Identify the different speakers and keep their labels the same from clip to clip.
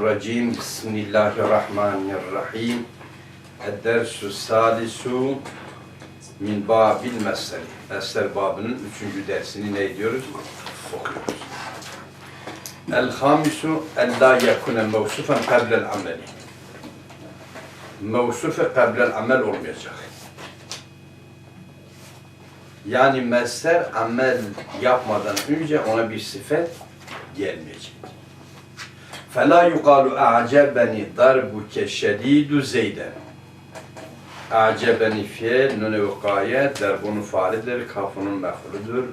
Speaker 1: Mineşşeytanirracim. Bismillahirrahmanirrahim. Ed-dersu salisu min babil mesel. Mesel babının üçüncü dersini ne ediyoruz? Okuyoruz. El-hamisu en la yekune mevsufen kablel ameli. Mevsufe kablel amel olmayacak. Yani mesler amel yapmadan önce ona bir sıfat gelmeyecek. فَلَا يُقَالُ اَعْجَبَنِ دَرْبُكَ شَد۪يدُ زَيْدًا A'cebeni fiil, nune vukaye, derbunun faalidir, kafunun mef'uludur.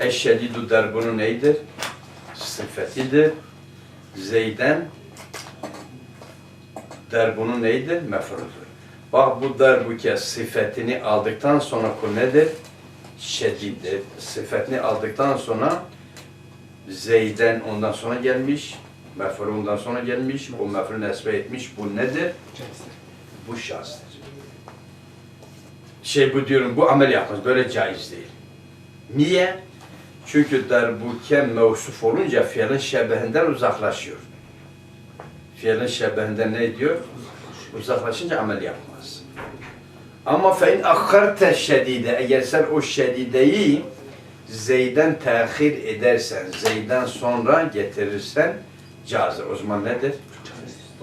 Speaker 1: Eşşedidu derbunun neydir? Sıfetidir. Zeyden derbunun neydir? Mef'uludur. Bak bu derbuke sıfetini aldıktan sonra kul nedir? Şediddir. Sıfetini aldıktan sonra Zeyden ondan sonra gelmiş, mef'ul ondan sonra gelmiş, o mef'ul nesbe etmiş. Bu nedir? Bu şahstır. Şey bu diyorum, bu amel yapmaz. Böyle caiz değil. Niye? Çünkü derbuke mevsuf olunca fiilin şebehinden uzaklaşıyor. Fiilin şebehinden ne diyor? Uzaklaşınca amel yapmaz. Ama fe in akkarte şedide, eğer sen o şedideyi Zeyden tehir edersen, Zeyden sonra getirirsen cazı. O zaman nedir?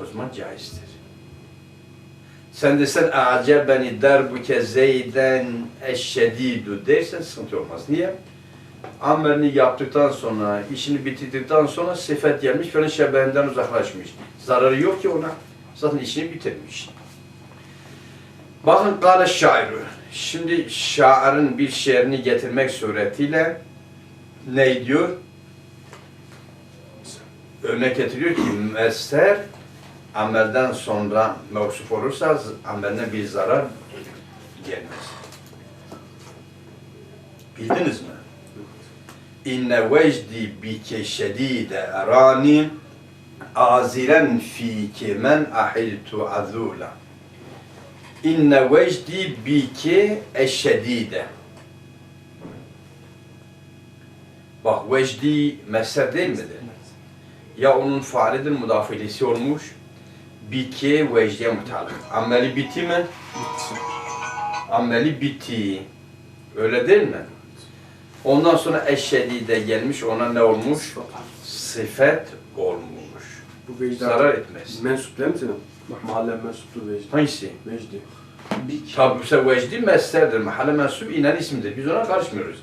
Speaker 1: O zaman caizdir. Sen desen acebeni derbuke Zeyden eşşedidu dersen sıkıntı olmaz. Niye? Amelini yaptıktan sonra, işini bitirdikten sonra sıfat gelmiş falan şebehinden uzaklaşmış. Zararı yok ki ona. Zaten işini bitirmiş. Bakın kâle şairu. Şimdi şairin bir şiirini getirmek suretiyle ne diyor? Örnek getiriyor ki mesler amelden sonra mevsuf olursa ameline bir zarar gelmez. Bildiniz mi? İnne vecdi bike şedide erani aziren fike men ahiltu azula. İnne vecdi bike eşşedide. Bak vecdi mesler değil midir? Ya onun faalidir, mudafilesi olmuş. Bike vecdiye mutalak. Ameli bitti mi? Ameli bitti. Öyle değil mi? Ondan sonra eşşedide gelmiş, ona ne olmuş? Sıfat olmuş.
Speaker 2: Bu vecdi
Speaker 1: Zarar etmez.
Speaker 2: mensup değil mi senin? Mahalle mensuptur vecdi.
Speaker 1: Hangisi?
Speaker 2: Vecdi.
Speaker 1: Tabi ise vecdi meslerdir. Mahalle mensup inen ismidir. Biz ona karışmıyoruz.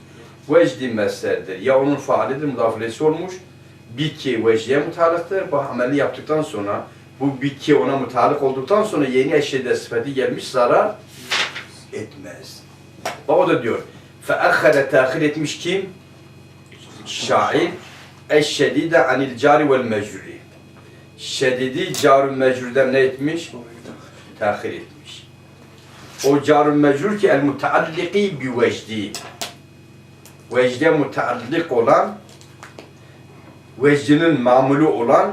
Speaker 1: Vecdi meslerdir. Ya onun faalidir, mudafilesi olmuş. Biki vecdiye mutalıktır. Bu ameli yaptıktan sonra bu biki ona mutalık olduktan sonra yeni eşyede sıfatı gelmiş zarar etmez. Bak o da diyor. فَأَخَّرَ tahir etmiş kim? Şair. Eşşedide anil cari vel mecruri. Şedidi carun mecrurden ne etmiş? Tahir etmiş. O carun mecrur ki el mutaalliki bi vecdi. Vecde mutaallik olan vecdinin mamulu olan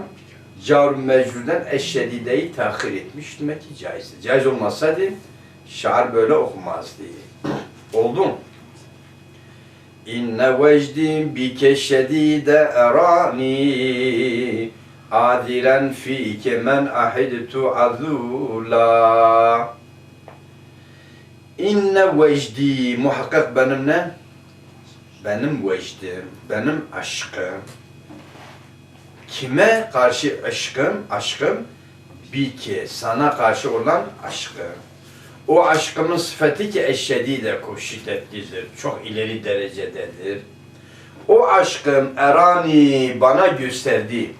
Speaker 1: carun mecrurden eşşedideyi tahir etmiş demek ki caizdir. Caiz olmasaydı şair böyle okumazdı. Oldu mu? İnne vecdin bike şedide erani adilen fike men ahidtu azula İnne vecdi muhakkak benim ne? Benim vecdim, benim aşkım. Kime karşı aşkım? Aşkım bike, sana karşı olan aşkım. O aşkımın sıfatı ki eşşedide çok şiddetlidir, çok ileri derecededir. O aşkım erani bana gösterdi.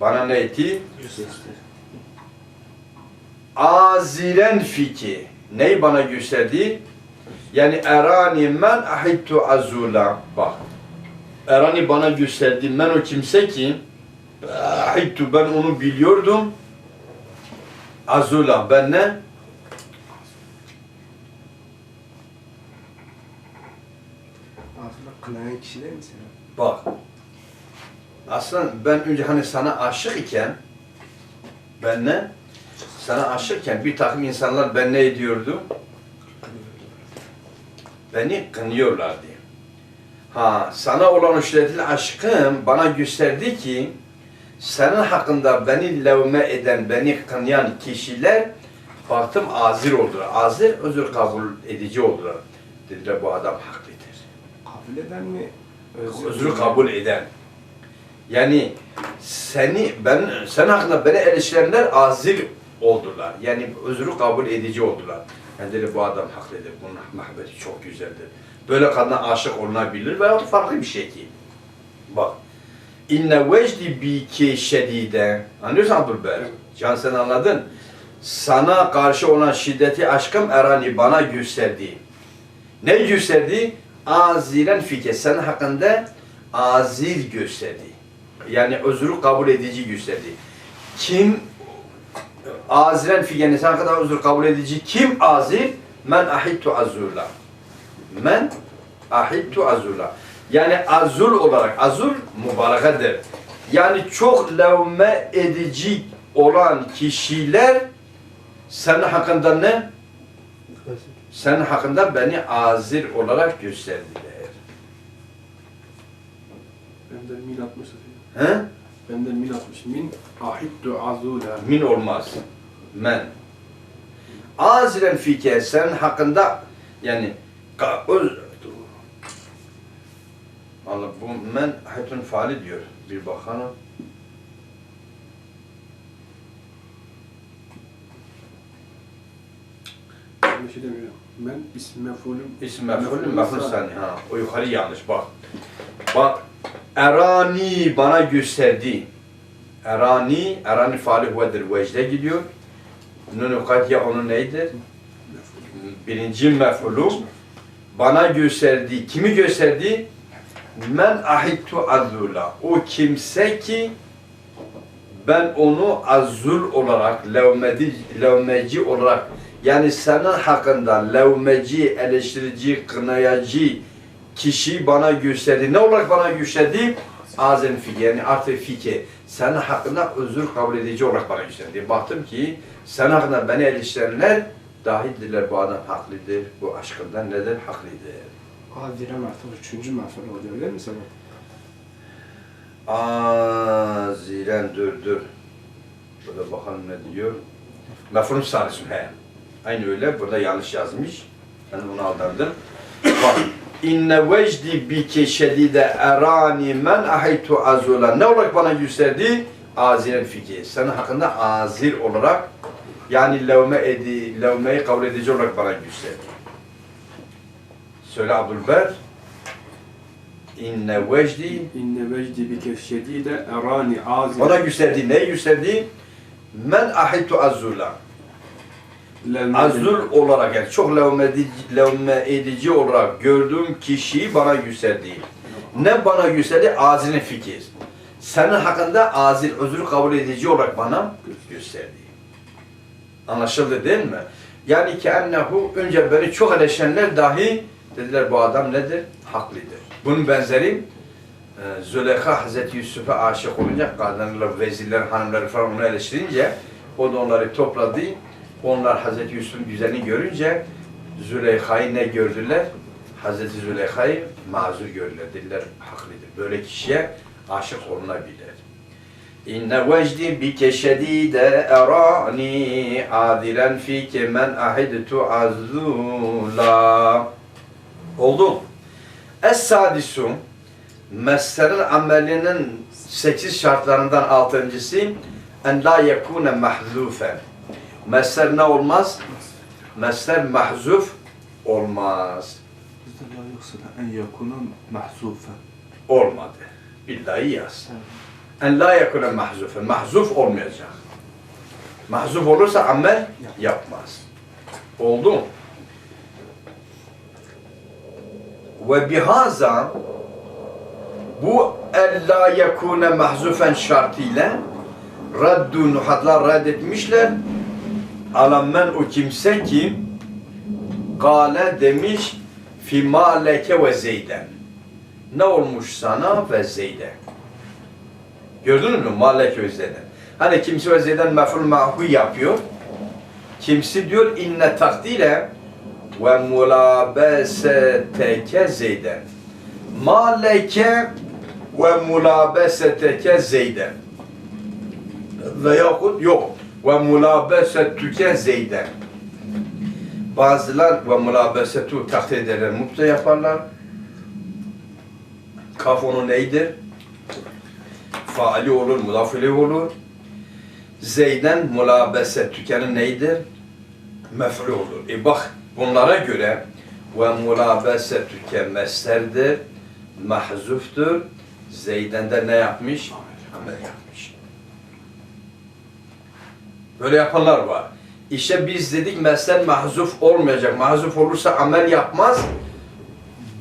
Speaker 1: Bana ne etti? Aziren fiki. Neyi bana gösterdi? Yani erani men ahittu azula. Bak. Erani bana gösterdi. Ben o kimse ki ahittu ben onu biliyordum. Azula ben ne?
Speaker 2: Aslında kınayan kişi değil mi senin?
Speaker 1: Bak. Aslında ben önce hani sana aşık iken ben ne? Sana aşıkken bir takım insanlar ben ne ediyordu? Beni kınıyorlardı. Ha, sana olan şiddetle aşkım bana gösterdi ki senin hakkında beni levme eden, beni kınayan kişiler baktım azir oldular. Azir özür kabul edici oldular. Dediler bu adam haklıdır.
Speaker 2: Kabul eden mi?
Speaker 1: Özrü kabul eden. Yani seni ben sen hakkında beni eleştirenler azir oldular. Yani özrü kabul edici oldular. Yani dedi bu adam haklıdır. Bunun muhabbeti çok güzeldir. Böyle kadına aşık olunabilir veya farklı bir ki. Bak. İnne vecdi bike şedide. Anlıyorsun Abdülber? Can sen anladın. Sana karşı olan şiddeti aşkım erani bana gösterdi. Ne gösterdi? Azilen fike. Senin hakkında azil gösterdi. Yani özrü kabul edici gösterdi. Kim azilen fike sen hakkında özür kabul edici kim azil? Men ahittu azula. Men ahittu azula. Yani azul olarak, azul mübarekedir. Yani çok levme edici olan kişiler senin hakkında ne? Senin hakkında beni azir olarak gösterdiler.
Speaker 3: Benden min atmış.
Speaker 1: He?
Speaker 3: Benden min atmış. Min ahittu azula.
Speaker 1: Min olmaz. Men. Aziren fike senin hakkında yani ka- öz- Allah bu men haytun faali diyor. Bir.
Speaker 3: Ben bir şey demiyorum. Men isim mefulüm.
Speaker 1: İsim mef'ulün mef'ul sani. Ha, o yukarı yanlış bak. Bak. Erani bana gösterdi. Erani, erani faali huvedir. Vecde gidiyor. Nunu katiye onun neydir? Birinci mef'ulü bana gösterdi. Kimi gösterdi? Men ahittu azula. O kimse ki ben onu azul olarak, levmedi, levmeci olarak yani senin hakkında levmeci, eleştirici, kınayacı kişi bana gösterdi. Ne olarak bana gösterdi? Azen fike yani artı fike. Senin hakkında özür kabul edici olarak bana gösterdi. Baktım ki senin hakkında beni eleştirenler dahidirler bu adam haklıdır. Bu aşkından neden haklıdır?
Speaker 2: Aziren artık üçüncü mafel oluyor değil mi sana?
Speaker 1: Aziren dur dur. Burada bakalım ne diyor. Mefhum salisun he. Aynı öyle. Burada yanlış yazmış. Ben bunu aldandım. Bak. İnne vecdi bike şedide erani men ahaytu azula. Ne olarak bana gösterdi? Aziren fiki. Senin hakkında azir olarak yani levme edi, levmeyi kabul edici olarak bana gösterdi. Söyle Abdülber. İnne vecdi
Speaker 3: İnne vecdi bike şedide erani azil.
Speaker 1: Bana gösterdi. Neyi gösterdi? Men ahittu azula. Azul olarak yani çok levme edici, olarak gördüğüm kişiyi bana gösterdi. Ne bana gösterdi? Azilin fikir. Senin hakkında azil, özür kabul edici olarak bana gösterdi. Anlaşıldı değil mi? Yani ki ennehu önce beni çok eleştirenler dahi dediler bu adam nedir? Haklıdır. Bunun benzeri e, Züleyha Hazreti Yusuf'a aşık olunca kadınlar, vezirler, hanımları falan onu eleştirince o da onları topladı. Onlar Hazreti Yusuf'un güzelliğini görünce Züleyha'yı ne gördüler? Hazreti Züleyha'yı mazur gördüler. Dediler haklıdır. Böyle kişiye aşık olunabilir. İnne vecdi bike şedide erani adilen fike men ahidtu azula. Oldu. Es-sadisu meslerin amelinin sekiz şartlarından altıncısı en la yekune mahzufen. Mesler ne olmaz? Mesler mahzuf olmaz.
Speaker 4: Bizde la yoksa en yakuna mahzufen.
Speaker 1: Olmadı. Billahi yaz. En la yekune mahzufen. Mahzuf olmayacak. Mahzuf olursa amel yapmaz. Oldu mu? Ve bihaza bu en la yekune mahzufen şartıyla raddu nuhatlar reddetmişler. Alammen o kimse ki Kale demiş fi maleke ve zeyden. Ne olmuş sana ve zeyde? Gördünüz mü? Maleke ve zeyden. Hani kimse ve zeyden mef'ul ma'hu yapıyor. Kimsi diyor inne takdile ve mulabeseteke zeyden. Maleke ve mulabeseteke zeyden. veyahut yok. Ve mulabesetüke zeyden. Bazılar ve mulabesetu takdir ederler, mubte yaparlar. Kaf onu neydir? Faali olur, mudafili olur. Zeyden mulabesetükenin neydir? Mef'ul olur. E bak bunlara göre ve mulabesetüke mesterdir, mahzuftur. Zeyden de ne yapmış? Amel yapmış. Böyle yapanlar var. İşte biz dedik mesler mahzuf olmayacak. Mahzuf olursa amel yapmaz.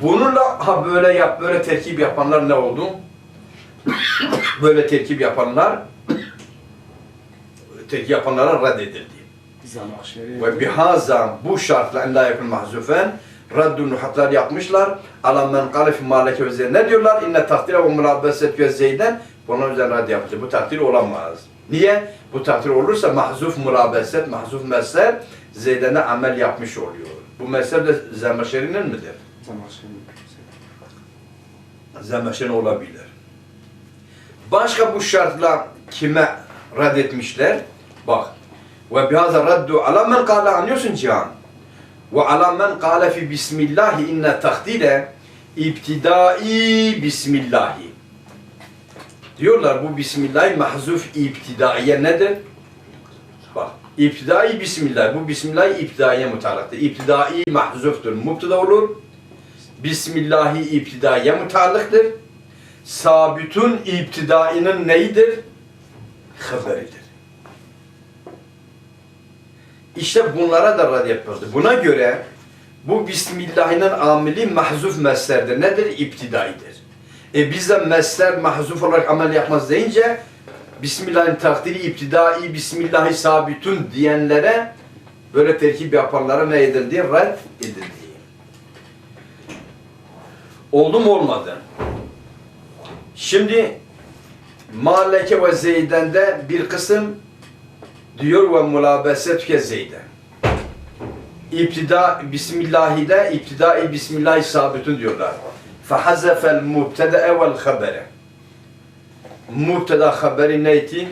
Speaker 1: Bununla ha böyle yap, böyle terkip yapanlar ne oldu? Böyle terkip yapanlar terkip yapanlara reddedildi. Ve bihaza bu şartla en la yakun mahzufen raddu nuhatlar yapmışlar. Ala men kâle fi maleke üzerine ne diyorlar? İnne takdire ve mulabeset ve zeyden bunun üzerine raddi yaptı. Bu takdir olamaz. Niye? Bu takdir olursa mahzuf mulabeset, mahzuf mesler zeydene amel yapmış oluyor. Bu mesele de Zemeşeri'nin midir?
Speaker 2: Zamakşeri.
Speaker 1: Zemeşen olabilir. Başka bu şartla kime reddetmişler? Bak. Ve bihaza raddu ala men kâle anlıyorsun Cihan. Ve ala men kâle fi bismillahi inne takdire ibtidai bismillahi. Diyorlar bu bismillahi mahzuf ibtidaiye nedir? Bak. İbtidai bismillah. Bu bismillahi ibtidaiye mutalaktır. İbtidai mahzuftur. Mubtada olur. Bismillahi ibtidaiye mutallıktır. Sabitun ibtidainin neyidir? Haberidir. İşte bunlara da rad yapıldı. Buna göre bu Bismillah'ın amili mahzuf meslerdir. Nedir? İptidaidir. E biz de mesler mahzuf olarak amel yapmaz deyince Bismillah'ın takdiri iptidai, Bismillah'ı sabitun diyenlere böyle terkip yapanlara ne edildi? Red edildi. Oldu mu olmadı? Şimdi Maleke ve Zeyden'de bir kısım diyor ve mulabeset ke Zeyden. İptida Bismillah'ide iptidai Bismillah sabitun diyorlar. Fehazefel mubtede'e vel habere. Mubteda haberi neydi?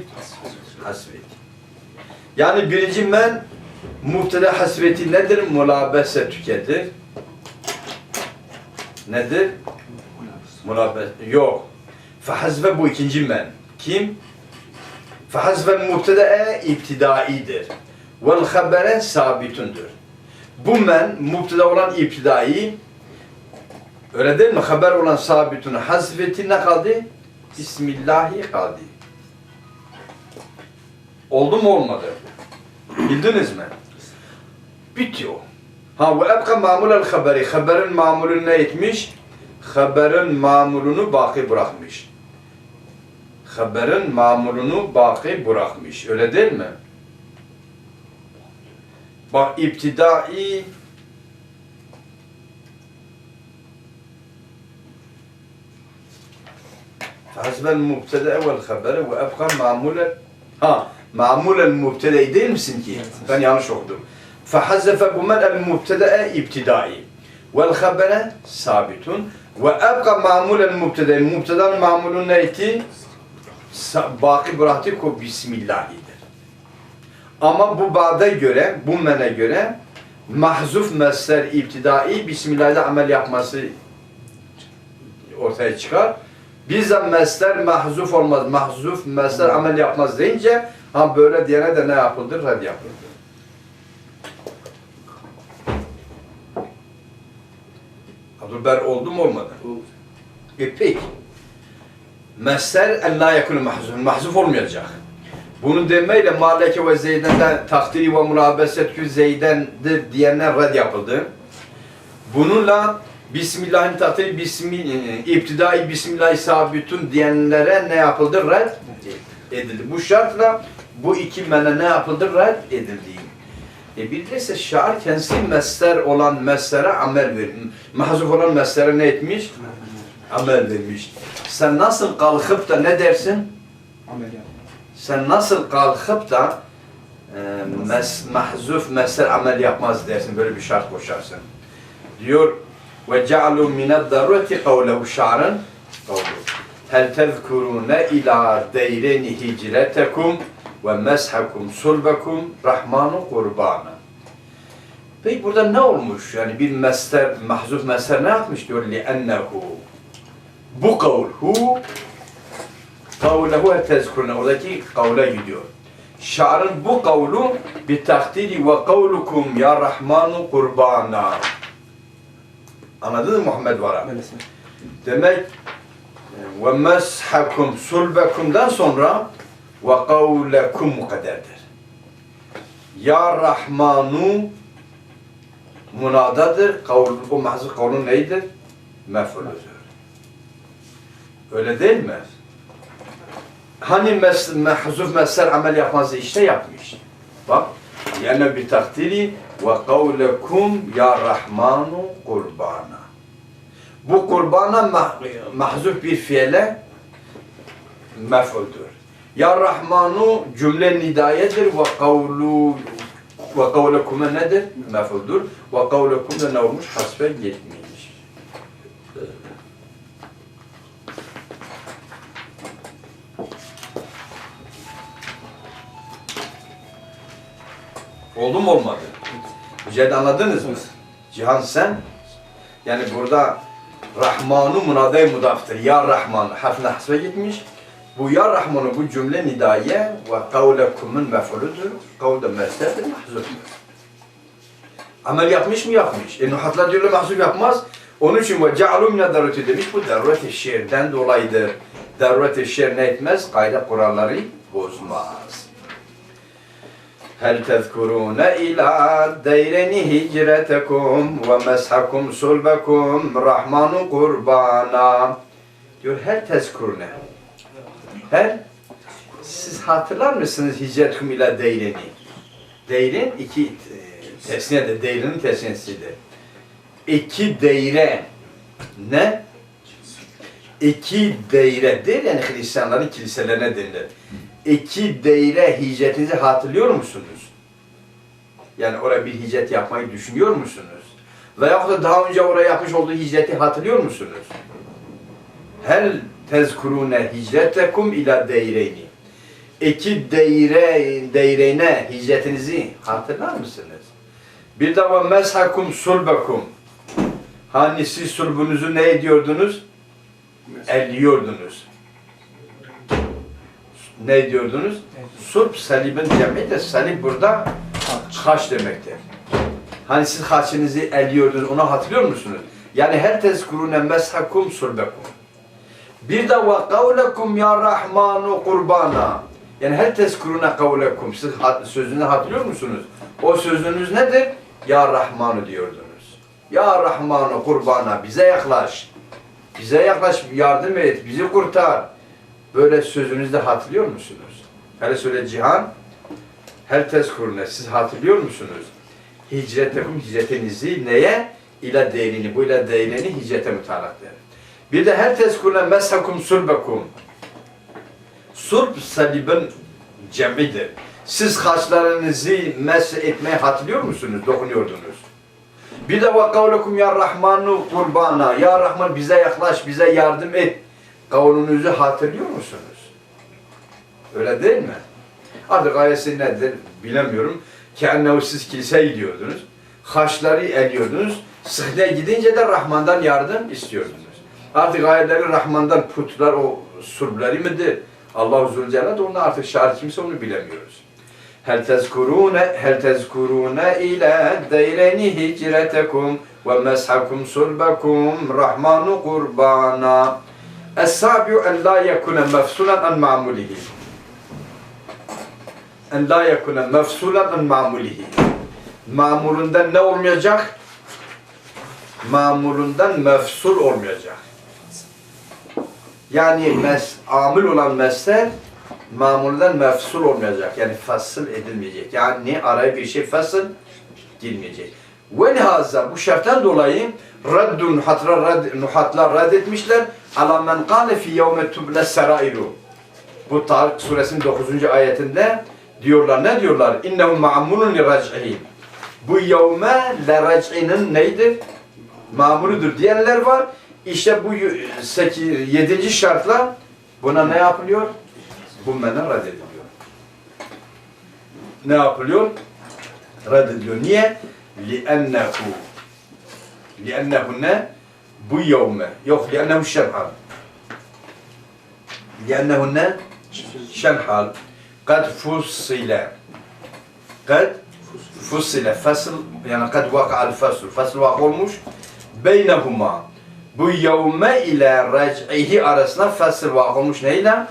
Speaker 1: Hasbeti. Yani birinci men mubteda hasbeti nedir? Mulabese tüketir. Nedir? Mulabes yok. Fehazfe bu ikinci men. Kim? Fehazfe mubtedae iptidaidir. Vel habere sabitundur. Bu men mubteda olan iptidai öyle değil mi? Haber olan sabitunu hazfeti ne kaldı? Bismillahi kaldı. Oldu mu olmadı? Bildiniz mi? Bitiyor. Ha ve ebka mamulel haberi. Haberin mamulü ne etmiş? Haberin mamulunu baki bırakmış Haberin mamulunu baki bırakmış. Öyle değil mi? Bak iptidai حسب المبتدا والخبر وابقى معمول ها معمول المبتدا değil misin ki? Ben yanlış okudum. فحذف بمن المبتدا ابتدائي والخبر ثابت وابقى معمول المبتدا المبتدا معمول neydi? Baki bıraktı ko Bismillah'ıdır. Ama bu ba'da göre, bu mene göre mahzuf mesler iptidai Bismillah'da amel yapması ortaya çıkar. Bizzat mesler mahzuf olmaz. Mahzuf mesler amel yapmaz deyince ha böyle diyene de ne yapıldı? Red yapıldı. Abdülber oldu mu olmadı? E peki. Mesler en la yakunu mahzuf. Mahzuf olmayacak. Bunu demeyle Maleke ve Zeyden'den takdiri ve mulabeset Zeyden'dir diyenler red yapıldı. Bununla Bismillah'ın takdiri bismi, e, iptidai Bismillah sabitun diyenlere ne yapıldı? Red edildi. Bu şartla bu iki mene ne yapıldı? Red edildi. E ise şair kendisi mesler olan meslere amel vermiş. Mahzuf olan meslere ne etmiş? Amel vermiş. Sen nasıl kalkıp da ne dersin?
Speaker 2: Ameliyat.
Speaker 1: Sen nasıl kalkıp da e, mes, mahzuf mesler amel yapmaz dersin, böyle bir şart koşarsın. Diyor ve cealu mined darureti kavlehu şa'ren kavlu. Hel tezkurune ila deyreni hicretekum ve meshakum sulbekum rahmanu kurbana. Peki burada ne olmuş? Yani bir mesler, mahzuf mesler ne yapmış diyor? لِأَنَّهُ bu kavul, hu kavlehu tezkuruna. Oradaki kavle gidiyor. Şairın bu kavlu bir takdiri ve kavlukum ya Rahmanu kurbana. Anladın mı Muhammed Vara? Demek ve meshakum sulbekumdan sonra ve kavlekum mukadderdir. Ya Rahmanu munadadır. Kavl, bu mahzuf kavlun neydir? Mef'uludur. Öyle değil mi? Hani mehzuf mesler amel yapmazdı işte yapmış. Bak yani bir takdiri ve kavlekum ya rahmanu kurbana. Bu kurbana mahzuf bir fiile mef'uldür. Ya rahmanu cümle nidayedir ve kavlu ve kavlekume nedir? Mef'uldür. Ve kavlekum da ne olmuş? Hasbe 70. Oğlum olmadı. Mücahit anladınız mı? Cihan sen. Yani burada Rahmanu munaday mudaftır. Ya Rahman hafne hasbe gitmiş. Bu ya Rahmanu bu cümle nidaye ve kavlekumun mef'uludur. Kavda mersedir mahzuf. Amel yapmış mı yapmış. E nuhatla diyorlar mahzuf yapmaz. Onun için ve ce'alû mine darreti demiş. Bu darreti şiirden dolayıdır. Darreti şiir ne etmez? Kayda kuralları bozmaz. هل تذكرون إلى ديرين هجرتكم ومسحكم صلبكم رحمن قربانا diyor her tezkurune her siz hatırlar mısınız hicretkum ila deyreni deyren iki e, tesniye de deyrenin tesniyesidir iki deyre ne iki deyre değil yani Hristiyanların kiliselerine denilir iki deyre hicretinizi hatırlıyor musunuz? Yani oraya bir hicret yapmayı düşünüyor musunuz? Veyahut da daha önce oraya yapmış olduğu hicreti hatırlıyor musunuz? Hel tezkurune hicretekum ila deyreyni. İki deyre, deyreyne hicretinizi hatırlar mısınız? Bir de ve meshakum sulbekum. Hani siz sulbunuzu ne ediyordunuz? Elliyordunuz ne diyordunuz? Sulp salibin cemidir. Salib burada haç demektir. Hani siz haçınızı eliyordunuz, onu hatırlıyor musunuz? Yani her tezkurune meshakum sulbekum. Bir de ve kavlekum ya Rahmanu kurbana. Yani her tezkurune kavlekum. Siz sözünü hatırlıyor musunuz? O sözünüz nedir? Ya Rahmanu diyordunuz. Ya Rahmanu kurbana bize yaklaş. Bize yaklaş, yardım et, bizi kurtar. Böyle sözünüzde hatırlıyor musunuz? Hele söyle Cihan, her tezkurune siz hatırlıyor musunuz? Hicretekum hicretinizi neye? İla değerini, bu ila değerini hicrete mutalaktır. Bir de her tezkurune meshakum sulbekum. Sulb salibin cemidir. Siz haçlarınızı mes etmeye hatırlıyor musunuz? Dokunuyordunuz. Bir de ve kavlekum ya Rahmanu kurbana. Ya Rahman bize yaklaş, bize yardım et. Kavlunuzu hatırlıyor musunuz? Öyle değil mi? Artık ayesi nedir bilemiyorum. Ki annehu siz kiliseye gidiyordunuz. Haçları eliyordunuz. Sıhne gidince de Rahman'dan yardım istiyordunuz. Artık ayetleri Rahman'dan putlar o surları mıdır? Allah-u Zülcelal onda artık şahit kimse onu bilemiyoruz. Hel tezkurune hel tezkurune ila deyreni hicretekum ve meshakum sulbakum rahmanu kurbana. Es-sabiu en la yekune mefsulen an ma'mulihi. En la yekune mefsulen an ma'mulihi. Mamulundan ne olmayacak? Mamulundan mefsul olmayacak. Yani mes, amil olan mesler mamulden mefsul olmayacak. Yani fasıl edilmeyecek. Yani araya bir şey fasıl girmeyecek. Ve lihaza bu şarttan dolayı raddun hatra rad, nuhatlar reddetmişler. Ala men kâle fi yevme tuble serairu. Bu Tarık suresinin 9. ayetinde diyorlar ne diyorlar? İnnehu ma'munun li rac'ihi. Bu yevme le rac'inin neydir? Mamuludur diyenler var. İşte bu 8, 7. şartla buna ne yapılıyor? Bu menen reddediliyor. ne yapılıyor? Reddediliyor. Niye? لِأَنَّهُ لِأَنَّهُ ne? Bu yevme. Yok, لِأَنَّهُ şerhal. لِأَنَّهُ ne? Şerhal. kad fusile kad fusile fasıl yani kad vaka'al fasıl fasıl vak olmuş. Beynehuma. Bu yevme ile rec'ihi arasında fasıl vak olmuş neyle?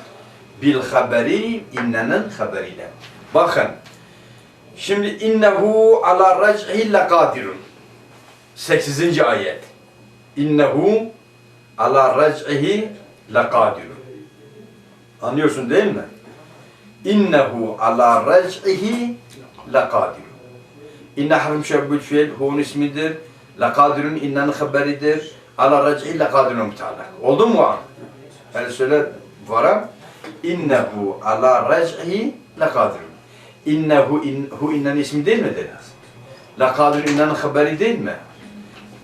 Speaker 1: bil haberi innenin haberiyle. Bakın. Şimdi innehu ala rec'ihi lekadirun 8. ayet. İnnehu ala rec'ihi lekadirun anlıyorsun değil mi? İnnehu ala rac'ihi lekadirun İnne harf müşebbül fiil hu'un ismidir. Lakadirun innenin haberidir. Ala rac'i lakadirun müteallak. Oldu mu var? Söyle vara. İnnehu ala rac'i lakadirun. İnnehu in, hu innenin ismi değil midir? Lakadirun innenin haberi değil mi?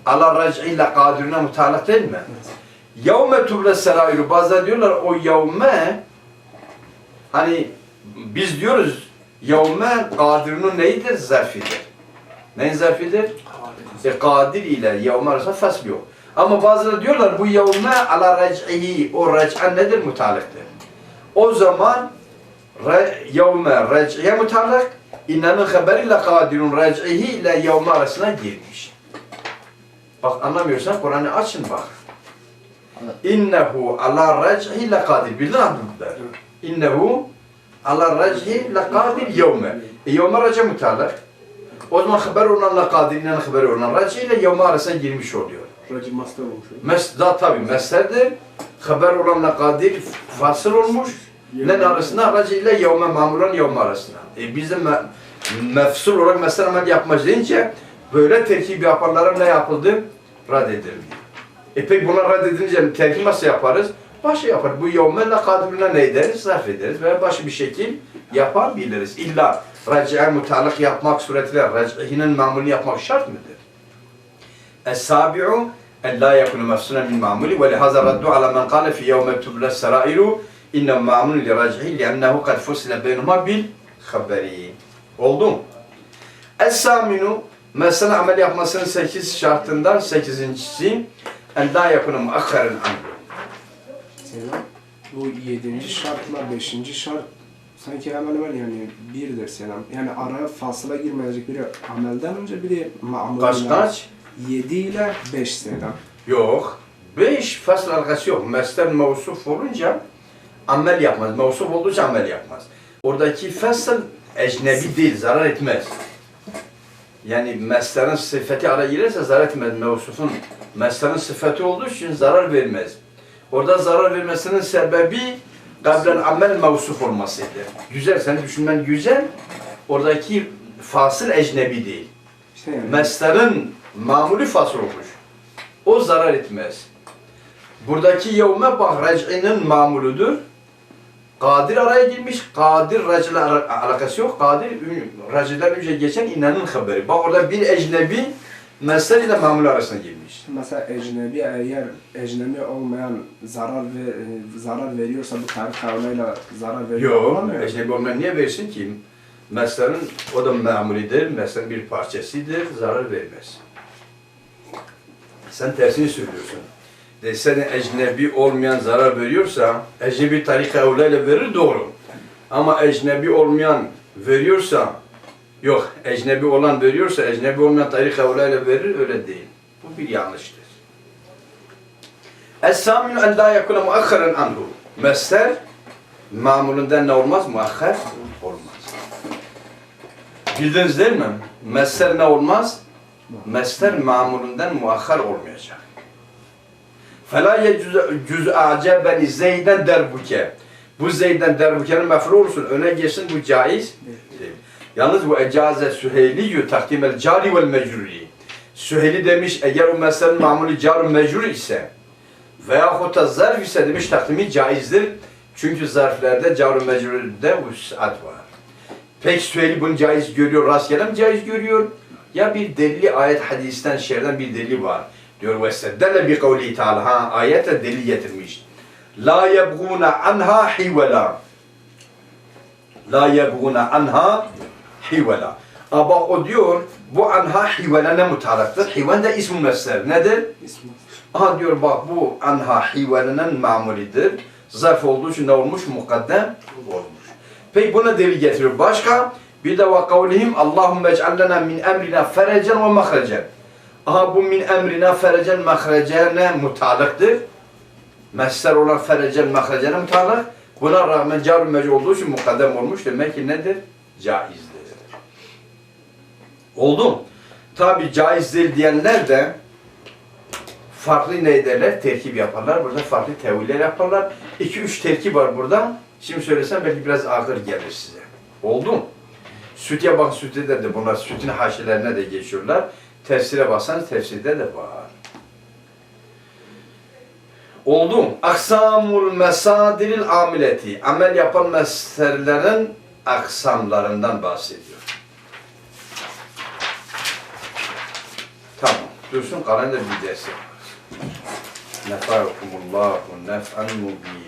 Speaker 1: Ala rac'i lakadiruna müteallak değil mi? Yevme tuble serairu. Bazıları diyorlar o yevme hani biz diyoruz yevme kadirunun neyidir? Zarfidir. Neyin zarfidir? E, kadir ile yevme arasında fasl yok. Ama bazıları diyorlar bu yevme ala rac'ihi o rac'an nedir? Mutalıktır. O zaman re, yevme rac'iye mutalık innenin haberiyle kadirun rac'ihi ile yevme arasına girmiş. Bak anlamıyorsan Kur'an'ı açın bak. İnnehu ala rac'ihi le kadir. Bildin Abdülber? İnnehu ala rac'ihi le kadir yevme. E, yevme rac'a mutalık. O zaman haber olan kadirinen haber olan raci ile yevme arasına girmiş oluyor.
Speaker 3: Racim master olmuş.
Speaker 1: Mes, da tabi meslerdir. Haber olan kadir fasıl olmuş. Ne arasında raci ile yevme mamulan yevme arasında. E biz de me, mefsul olarak mesela amel yapmaz deyince böyle terkip yapanlara ne yapıldı? Rad edildi. E peki buna rad edilince terkip nasıl yaparız? Başka yapar. Bu yevme la kadirine ne ederiz? Zarf ederiz veya başka bir şekil yapabiliriz. İlla raci'e mutalak yapmak suretiyle rac'ihinin mamulü yapmak şart mıdır? Es-sabi'u en la yekunu mefsulen min mamuli ve lihaza raddu ala men kâle fi yevme tubla serairu inne mamulun li rac'ihi li'ennehu kad fusile beynuma bil haberi. Oldu mu? Es-saminu mesela amel yapmasının 8 şartından 8.si en la yekunu muakharen anhu.
Speaker 2: Selam. Bu yedinci şartla beşinci şart sanki hemen hemen yani birdir selam. Yani araya fasıla girmeyecek biri amelden önce biri ma'mul.
Speaker 1: Kaç kaç?
Speaker 2: 7 ile 5 selam.
Speaker 1: Yok. Beş fasıl alakası yok. Mesler mevsuf olunca amel yapmaz. Mevsuf oldukça amel yapmaz. Oradaki fasıl ecnebi değil, zarar etmez. Yani meslerin sıfatı araya girerse zarar etmez. Mevsufun meslerin sıfatı olduğu için zarar vermez. Orada zarar vermesinin sebebi kablen amel mevsuf olmasıydı. Güzel, seni düşünmen güzel. Oradaki fasıl ecnebi değil.
Speaker 2: İşte yani
Speaker 1: Meslerin mamulü fasıl olmuş. O zarar etmez. Buradaki yevme bak mamuludur. Kadir araya girmiş. Kadir rac'la ara- alakası yok. Kadir rac'den önce geçen inanın haberi. Bak orada bir ecnebi mesle ile mamul arasına girmiş.
Speaker 2: mesela ecnebi eğer ecnebi olmayan zarar ve e, zarar veriyorsa bu tarih kavramıyla zarar veriyor
Speaker 1: Yok. Ecnebi olmayan niye versin ki? Meslerin o da mamulidir. Meslerin bir parçasıdır. Zarar vermez. Sen tersini söylüyorsun. De seni ecnebi olmayan zarar veriyorsa, ecnebi tarika evleyle verir doğru. Ama ecnebi olmayan veriyorsa, yok ecnebi olan veriyorsa, ecnebi olmayan tarika evleyle verir öyle değil. Bu bir yanlıştır. Es-saminu en la yekune muakharen anhu. Mesler mamulünden ne olmaz? Muakhar olmaz. Bildiniz değil mi? Mesler ne olmaz? Mesler mamulünden muakhar olmayacak. فَلَا يَجُزْ اَعْجَبَنِ زَيْدًا derbuke. Bu Zeyd'den derbukenin mefru olsun. Öne geçsin bu caiz. Yalnız bu ecaze süheyliyyü takdimel cari vel mecruri. Süheyli demiş eğer o meselenin mamulü car mecrur ise veyahut da zarf ise demiş takdimi caizdir. Çünkü zarflerde car mecrurde vusat var. Peki Süheyli bunu caiz görüyor, rastgele mi caiz görüyor? Ya bir delili ayet hadisten, şerden bir delili var. Diyor ve seddele bi kavli ta'ala. Ha ayete delil getirmiş. La yebguna anha hivela. La yebguna anha hivela. Ama o diyor bu anha hivelene mutalaktır. Hiven de ism mesler. Nedir?
Speaker 2: İsmi.
Speaker 1: Aha diyor bak bu anha hivelenen mamulidir. Zarf olduğu için ne olmuş? Mukaddem olmuş. Peki buna delil getiriyor. Başka? Bir de ve kavlihim Allahümme ec'allena min emrina ferecen ve mahrecen. Aha bu min emrina ferecen mahrecene mutalıktır. Mesler olan ferecen mahrecene mutalık. Buna rağmen car mecul olduğu için mukaddem olmuş. Demek ki nedir? Caizdir. Oldu? Tabi caiz değil diyenler de farklı ne ederler? Terkip yaparlar. Burada farklı teviller yaparlar. 2-3 terkip var burada. Şimdi söylesem belki biraz ağır gelir size. Oldu mu? Sütye bak sütte de bunlar sütün haşilerine de geçiyorlar. Tefsire baksanız tefsirde de var. Oldu mu? Aksamul mesadiril amileti. Amel yapan meserlerin aksamlarından bahsediyor. Dursun kalan da bir ders yaparız. Nefakumullahu nef'an mubin.